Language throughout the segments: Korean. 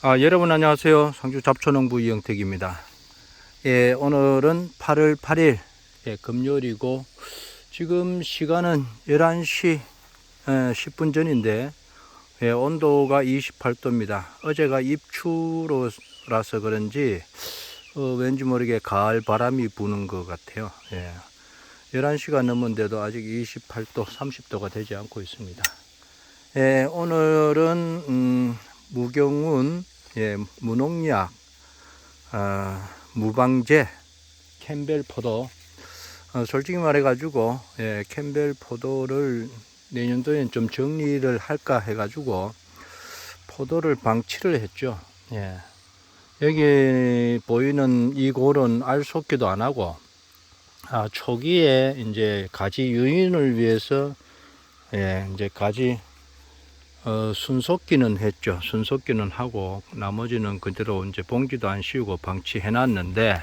아, 여러분 안녕하세요. 상주 잡초농부 이영택입니다. 예, 오늘은 8월 8일 예, 금요일이고 지금 시간은 11시 예, 10분 전인데 예, 온도가 28도입니다. 어제가 입추로라서 그런지 어, 왠지 모르게 가을 바람이 부는 것 같아요. 예. 11시가 넘었는데도 아직 28도, 30도가 되지 않고 있습니다. 예, 오늘은 음, 무경운 예, 무농약 아, 무방제 캠벨 포도 어, 솔직히 말해가지고 예, 캠벨 포도를 내년도엔 좀 정리를 할까 해가지고 포도를 방치를 했죠. 예. 여기 보이는 이 골은 알 쏟기도 안 하고 아, 초기에 이제 가지 유인을 위해서 예, 이제 가지 어, 순속기는 했죠. 순속기는 하고 나머지는 그대로 이제 봉지도 안 씌우고 방치해 놨는데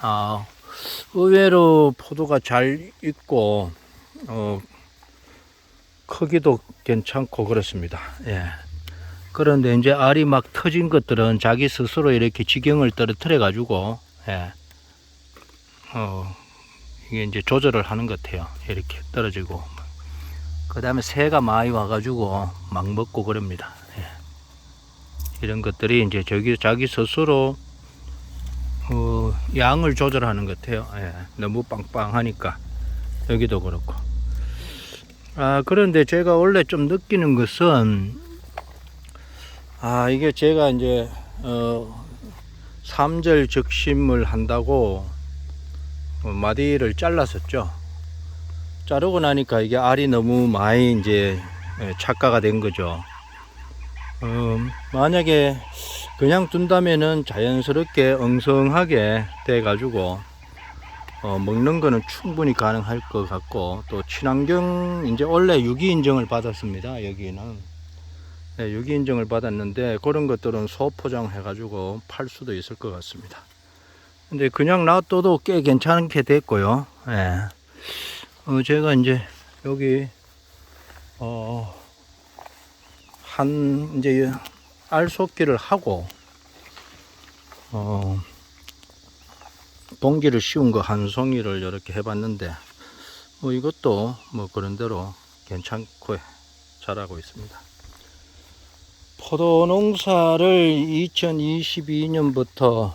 아, 의외로 포도가 잘 익고 어, 크기도 괜찮고 그렇습니다. 예. 그런데 이제 알이 막 터진 것들은 자기 스스로 이렇게 지경을 떨어뜨려 가지고 예. 어, 이게 이제 조절을 하는 것 같아요. 이렇게 떨어지고 그 다음에 새가 많이 와가지고 막 먹고 그럽니다. 예. 이런 것들이 이제 저기 자기 스스로 어, 양을 조절하는 것 같아요. 예. 너무 빵빵하니까 여기도 그렇고. 아 그런데 제가 원래 좀 느끼는 것은 아 이게 제가 이제 어, 삼절 적심을 한다고 어, 마디를 잘랐었죠. 자르고 나니까 이게 알이 너무 많이 이제 예, 착가가 된 거죠. 어, 만약에 그냥 둔다면은 자연스럽게 엉성하게 돼 가지고 어, 먹는 거는 충분히 가능할 것 같고 또 친환경 이제 원래 유기 인증을 받았습니다. 여기는 네, 유기 인증을 받았는데 그런 것들은 소포장 해가지고 팔 수도 있을 것 같습니다. 근데 그냥 놔둬도 꽤 괜찮게 됐고요. 예. 어, 제가 이제 여기 어, 한 이제 알속기를 하고 어, 봉지를 씌운 거 한 송이를 이렇게 해봤는데 뭐 이것도 뭐 그런 대로 괜찮고 잘하고 있습니다. 포도 농사를 2022년부터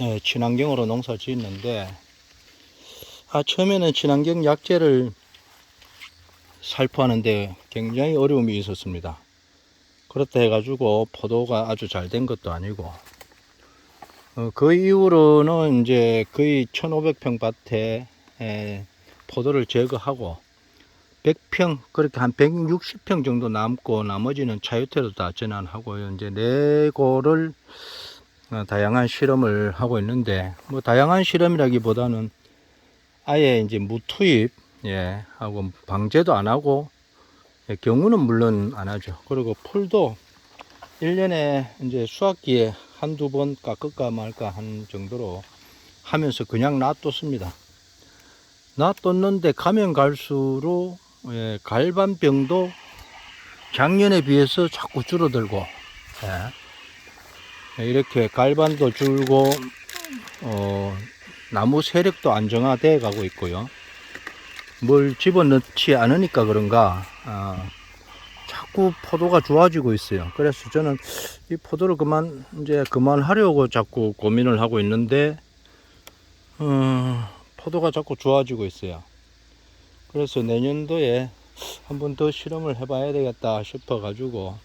예, 친환경으로 농사 짓는데 아, 처음에는 친환경 약재를 살포하는데 굉장히 어려움이 있었습니다. 그렇다 해가지고 포도가 아주 잘 된 것도 아니고, 어, 그 이후로는 이제 거의 1500평 밭에 에, 포도를 제거하고, 100평, 그렇게 한 160평 정도 남고, 나머지는 차유태로 다 전환하고, 이제 네 고를 어, 다양한 실험을 하고 있는데, 뭐 다양한 실험이라기보다는 아예 이제 무투입 예 하고 방제도 안 하고 예, 경우는 물론 안 하죠 그리고 풀도 1년에 이제 수확기에 한두 번 깎을까 말까 한 정도로 하면서 그냥 놔뒀습니다 놔뒀는데 가면 갈수록 예, 갈반병도 작년에 비해서 자꾸 줄어들고 예. 이렇게 갈반도 줄고 어, 나무 세력도 안정화되어 가고 있고요. 뭘 집어넣지 않으니까 그런가, 아, 자꾸 포도가 좋아지고 있어요. 그래서 저는 이 포도를 그만, 이제 그만하려고 자꾸 고민을 하고 있는데, 어, 포도가 자꾸 좋아지고 있어요. 그래서 내년도에 한 번 더 실험을 해봐야 되겠다 싶어가지고,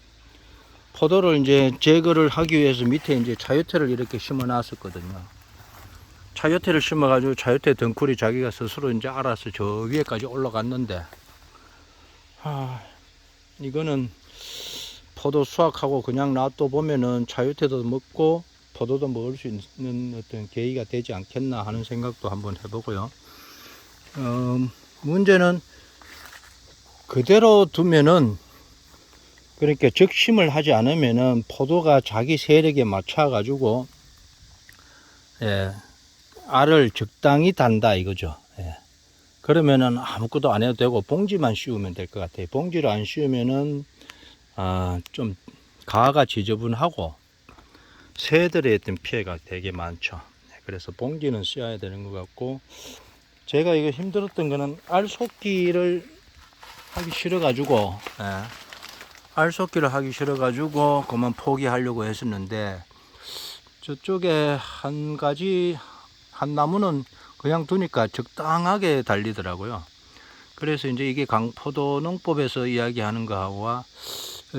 포도를 이제 제거를 하기 위해서 밑에 이제 차유태를 이렇게 심어 놨었거든요. 차요태를 심어가지고 차요태 덩쿨이 자기가 스스로 이제 알아서 저 위에까지 올라갔는데, 아, 이거는 포도 수확하고 그냥 놔둬 보면은 차요태도 먹고 포도도 먹을 수 있는 어떤 계기가 되지 않겠나 하는 생각도 한번 해보고요. 어, 문제는 그대로 두면은 그러니까 적심을 하지 않으면은 포도가 자기 세력에 맞춰 가지고 예, 알을 적당히 단다 이거죠. 예. 그러면은 아무것도 안 해도 되고 봉지만 씌우면 될 것 같아요. 봉지를 안 씌우면은 아, 좀 가가 지저분하고 새들의 어떤 피해가 되게 많죠. 네, 그래서 봉지는 씌워야 되는 것 같고 제가 이거 힘들었던 거는 알 속기를 하기 싫어가지고 예, 알 속기를 하기 싫어가지고 그만 포기하려고 했었는데 저쪽에 한 가지 한 나무는 그냥 두니까 적당하게 달리더라고요. 그래서 이제 이게 강포도 농법에서 이야기하는 거와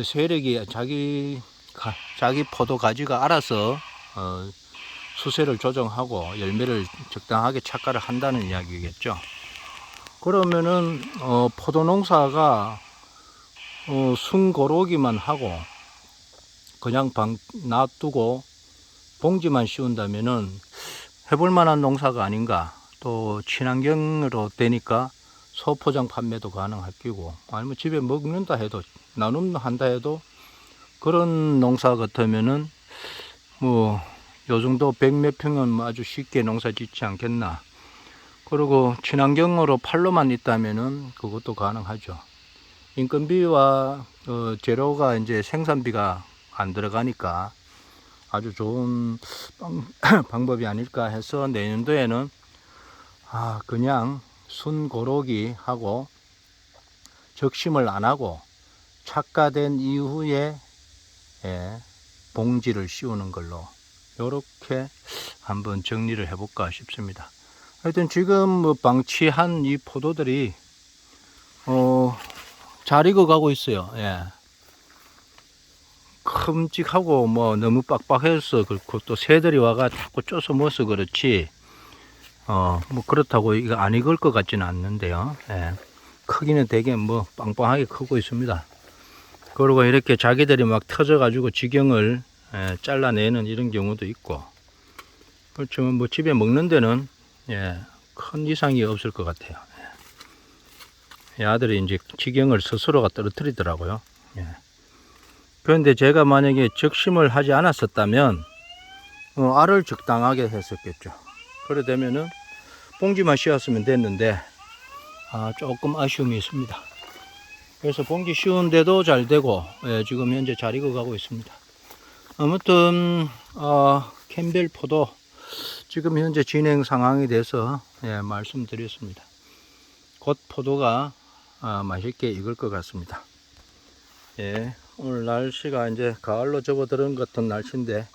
세력이 자기 가- 자기 포도 가지가 알아서 어, 수세를 조정하고 열매를 적당하게 착과를 한다는 이야기겠죠. 그러면은 어, 포도 농사가 어, 순고르기만 하고 그냥 방 놔두고 봉지만 씌운다면은 해볼 만한 농사가 아닌가. 또 친환경으로 되니까 소포장 판매도 가능할 끼고 아니면 집에 먹는다 해도 나눔 한다 해도 그런 농사 같으면은 뭐 요 정도 백 몇 평은 뭐 아주 쉽게 농사 짓지 않겠나. 그리고 친환경으로 팔로만 있다면은 그것도 가능하죠. 인건비와 어, 재료가 이제 생산비가 안 들어가니까 아주 좋은 방, 방법이 아닐까 해서 내년도에는 아 그냥 순고르기 하고 적심을 안 하고 착가된 이후에 예, 봉지를 씌우는 걸로 이렇게 한번 정리를 해볼까 싶습니다. 하여튼 지금 뭐 방치한 이 포도들이 어, 잘 익어가고 있어요. 예. 큼직하고 뭐 너무 빡빡해서 그렇고 또 새들이 와가 자꾸 쪄서 먹어서 그렇지 어 뭐 그렇다고 이거 안 익을 것 같지는 않는데요 예. 크기는 되게 뭐 빵빵하게 크고 있습니다 그리고 이렇게 자기들이 막 터져 가지고 지경을 예, 잘라내는 이런 경우도 있고 그렇지만 뭐 집에 먹는 데는 예, 큰 이상이 없을 것 같아요 예. 이 아들이 이제 지경을 스스로가 떨어뜨리더라고요 예. 그런데 제가 만약에 적심을 하지 않았었다면 어, 알을 적당하게 했었겠죠. 그래 되면은 봉지만 씌웠으면 됐는데 아, 조금 아쉬움이 있습니다. 그래서 봉지 씌운데도 잘 되고 예, 지금 현재 잘 익어가고 있습니다. 아무튼 어, 캠벨 포도 지금 현재 진행 상황에 대해서 예, 말씀드렸습니다. 곧 포도가 아, 맛있게 익을 것 같습니다. 예, 오늘 날씨가 이제 가을로 접어드는 것 같은 날씨인데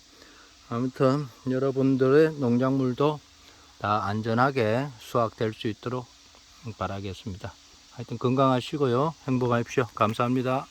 아무튼 여러분들의 농작물도 다 안전하게 수확될 수 있도록 바라겠습니다. 하여튼 건강하시고요. 행복하십시오. 감사합니다.